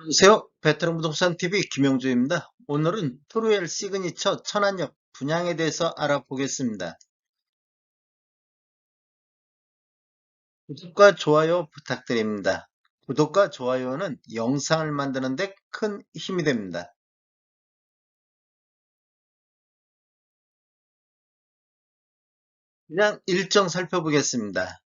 안녕하세요. 베테랑 부동산 TV 김영주입니다. 오늘은 트루엘 시그니처 천안역 분양에 대해서 알아보겠습니다. 구독과 좋아요 부탁드립니다. 구독과 좋아요는 영상을 만드는 데 큰 힘이 됩니다. 그냥 일정 살펴보겠습니다.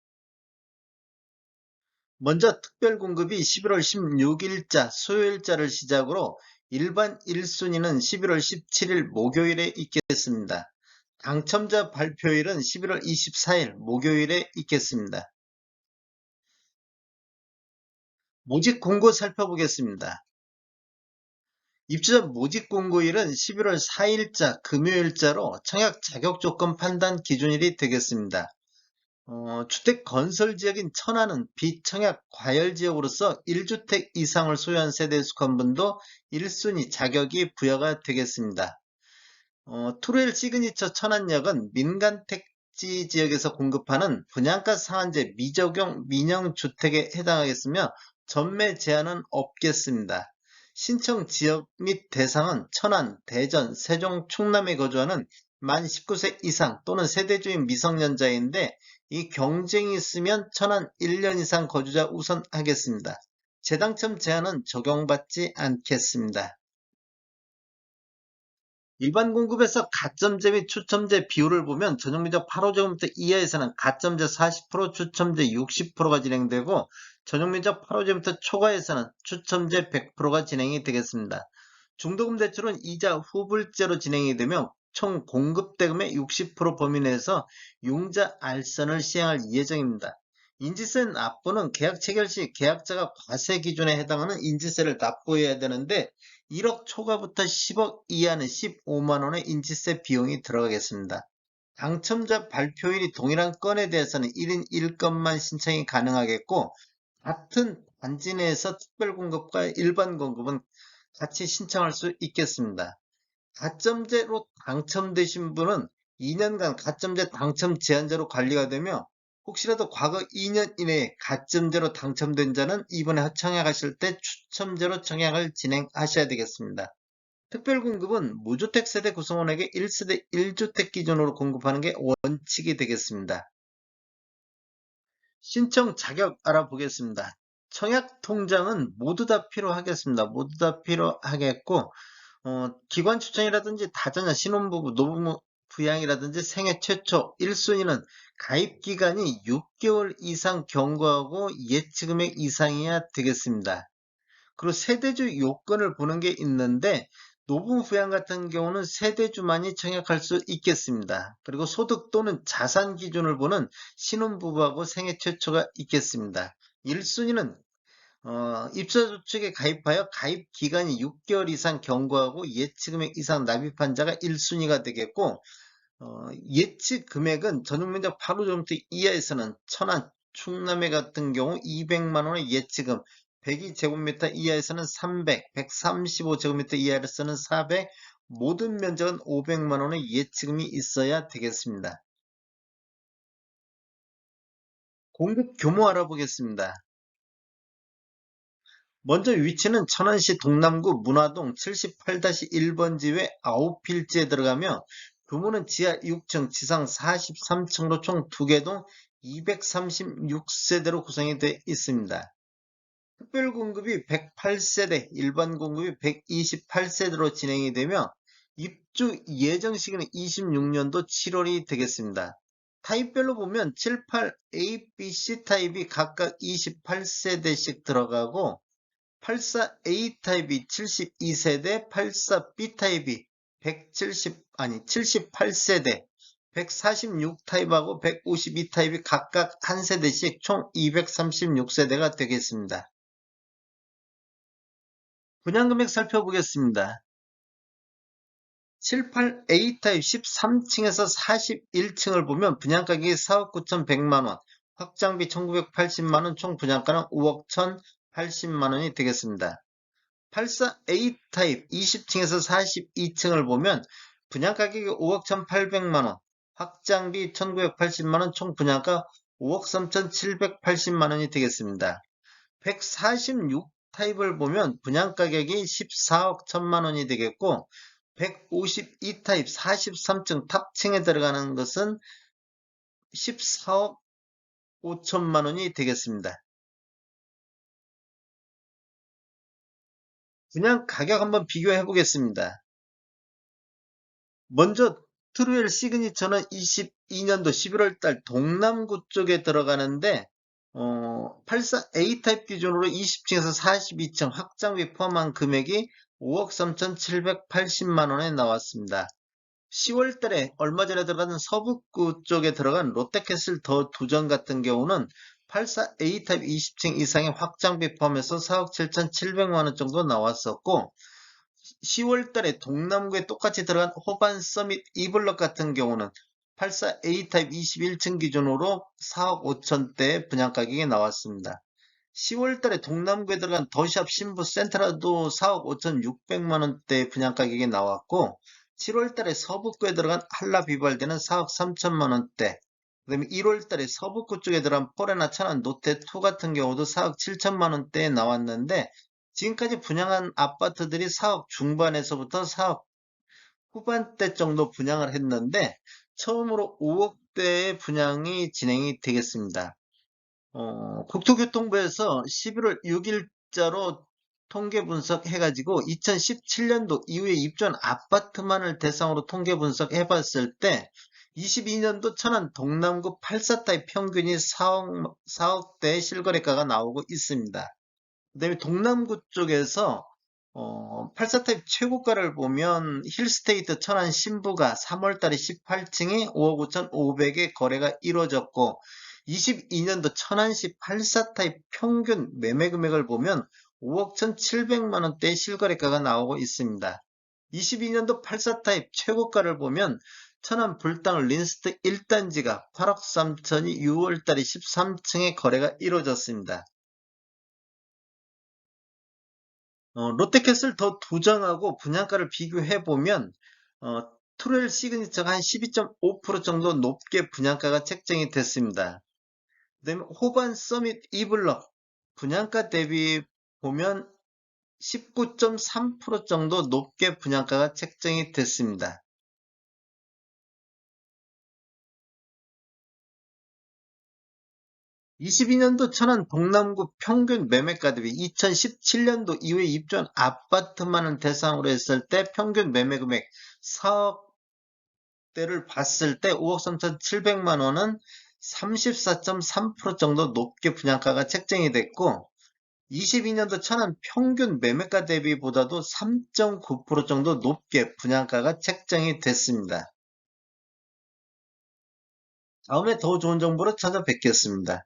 먼저 특별 공급이 11월 16일자 수요일자를 시작으로 일반 1순위는 11월 17일 목요일에 있겠습니다. 당첨자 발표일은 11월 24일 목요일에 있겠습니다. 모집 공고 살펴보겠습니다. 입주자 모집 공고일은 11월 4일자 금요일자로 청약 자격 조건 판단 기준일이 되겠습니다. 어, 주택 건설 지역인 천안은 비청약 과열 지역으로서 1주택 이상을 소유한 세대에 속한 분도 1순위 자격이 부여가 되겠습니다. 어, 투레일 시그니처 천안역은 민간 택지 지역에서 공급하는 분양가 상한제 미적용 민영 주택에 해당하겠으며 전매 제한은 없겠습니다. 신청 지역 및 대상은 천안, 대전, 세종, 충남에 거주하는 만 19세 이상 또는 세대주인 미성년자인데 이 경쟁이 있으면 천안 1년 이상 거주자 우선 하겠습니다. 재당첨 제한은 적용받지 않겠습니다. 일반 공급에서 가점제 및 추첨제 비율을 보면 전용면적 8호제곱미터 이하에서는 가점제 40%, 추첨제 60%가 진행되고 전용면적 8호제곱미터 초과에서는 추첨제 100%가 진행이 되겠습니다. 중도금 대출은 이자 후불제로 진행이 되며 총 공급 대금의 60% 범위 내에서 융자 알선을 시행할 예정입니다. 인지세 납부는 계약 체결 시 계약자가 과세 기준에 해당하는 인지세를 납부해야 되는데 1억 초과부터 10억 이하는 15만원의 인지세 비용이 들어가겠습니다. 당첨자 발표일이 동일한 건에 대해서는 1인 1건만 신청이 가능하겠고 같은 단지 내에서 특별 공급과 일반 공급은 같이 신청할 수 있겠습니다. 가점제로 당첨되신 분은 2년간 가점제 당첨 제한제로 관리가 되며 혹시라도 과거 2년 이내에 가점제로 당첨된 자는 이번에 청약하실 때 추첨제로 청약을 진행하셔야 되겠습니다. 특별공급은 무주택 세대 구성원에게 1세대 1주택 기준으로 공급하는 게 원칙이 되겠습니다. 신청 자격 알아보겠습니다. 청약 통장은 모두 다 필요하겠습니다. 모두 다 필요하겠고 어, 기관 추천이라든지 다자녀 신혼부부 노부모 부양이라든지 생애 최초 1순위는 가입 기간이 6개월 이상 경과하고 예치금액 이상이어야 되겠습니다. 그리고 세대주 요건을 보는 게 있는데 노부모 부양 같은 경우는 세대주만이 청약할 수 있겠습니다. 그리고 소득 또는 자산 기준을 보는 신혼부부하고 생애 최초가 있겠습니다. 1순위는 어, 입사 조측에 가입하여 가입 기간이 6개월 이상 경과하고 예치 금액 이상 납입한 자가 1순위가 되겠고 어, 예치 금액은 전용 면적 8호점부터 이하에서는 천안, 충남에 같은 경우 200만원의 예치금 102제곱미터 이하에서는 300, 135제곱미터 이하에서는 400, 모든 면적은 500만원의 예치금이 있어야 되겠습니다. 공급 규모 알아보겠습니다. 먼저 위치는 천안시 동남구 문화동 78-1번지 외 9필지에 들어가며 규모는 지하 6층, 지상 43층으로 총 2개 동 236세대로 구성이 되어 있습니다. 특별 공급이 108세대, 일반 공급이 128세대로 진행이 되며 입주 예정 시기는 26년도 7월이 되겠습니다. 타입별로 보면 78 A, B, C 타입이 각각 28세대씩 들어가고 84A 타입이 72세대, 84B 타입이 170 아니 78세대, 146 타입하고 152 타입이 각각 한 세대씩 총 236세대가 되겠습니다. 분양금액 살펴보겠습니다. 78A 타입 13층에서 41층을 보면 분양가격이 4억 9,100만원, 확장비 1,980만원, 총 분양가는 5억 1,080만원이 되겠습니다. 84A 타입 20층에서 42층을 보면 분양가격이 5억 1,800만원, 확장비 1,980만원, 총 분양가 5억 3,780만원이 되겠습니다. 146 타입을 보면 분양가격이 14억 1천만 원이 되겠고 152 타입 43층 탑층에 들어가는 것은 14억 5천만 원이 되겠습니다. 분양 가격 한번 비교해 보겠습니다. 먼저 트루엘 시그니처는 22년도 11월 달 동남구 쪽에 들어가는데 어, 84A 타입 기준으로 20층에서 42층 확장비 포함한 금액이 5억 3,780만 원에 나왔습니다. 10월 달에 얼마 전에 들어간 서북구 쪽에 들어간 롯데캐슬 더 두전 같은 경우는 84A 타입 20층 이상의 확장비 포함해서 4억 7,700만 원 정도 나왔었고 10월 달에 동남구에 똑같이 들어간 호반 서밋 이블럭 같은 경우는 84A 타입 21층 기준으로 4억 5천대 분양 가격이 나왔습니다. 10월 달에 동남구에 들어간 더샵 신부 센트라도 4억 5천6백만 원대 분양 가격이 나왔고 7월 달에 서북구에 들어간 한라 비발디는 4억 3천만 원대 그 다음에 1월 달에 서북구 쪽에 들어간 포레나 천안 노테2 같은 경우도 4억 7천만 원대에 나왔는데 지금까지 분양한 아파트들이 4억 중반에서부터 4억 후반대 정도 분양을 했는데 처음으로 5억대의 분양이 진행이 되겠습니다. 어, 국토교통부에서 11월 6일자로 통계 분석해가지고 2017년도 이후에 입주한 아파트만을 대상으로 통계 분석해 봤을 때 22년도 천안 동남구 84타입 평균이 4억, 4억대 실거래가가 나오고 있습니다. 그 다음에 동남구 쪽에서 어, 84타입 최고가를 보면 힐스테이트 천안 신부가 3월달에 18층에 5억 5,500에 거래가 이루어졌고 22년도 천안시 84타입 평균 매매 금액을 보면 5억 1,700만 원대의 실거래가가 나오고 있습니다. 22년도 84타입 최고가를 보면 천안 불당 린스트 1단지가 8억 3천이 6월달에 13층에 거래가 이루어졌습니다. 어, 롯데캐슬 더 두정하고 분양가를 비교해 보면 어, 트루엘 시그니처가 한 12.5% 정도 높게 분양가가 책정이 됐습니다. 그 다음에 호반 서밋 이블럭 분양가 대비 보면 19.3% 정도 높게 분양가가 책정이 됐습니다. (22년도) 천안 동남구 평균 매매가 대비 2017년도 이후에 입주한 아파트만을 대상으로 했을 때 평균 매매 금액 4억 대를 봤을 때 5억 3,700만 원은 34.3% 정도 높게 분양가가 책정이 됐고 22년도 천안 평균 매매가 대비보다도 3.9% 정도 높게 분양가가 책정이 됐습니다. 다음에 더 좋은 정보로 찾아뵙겠습니다.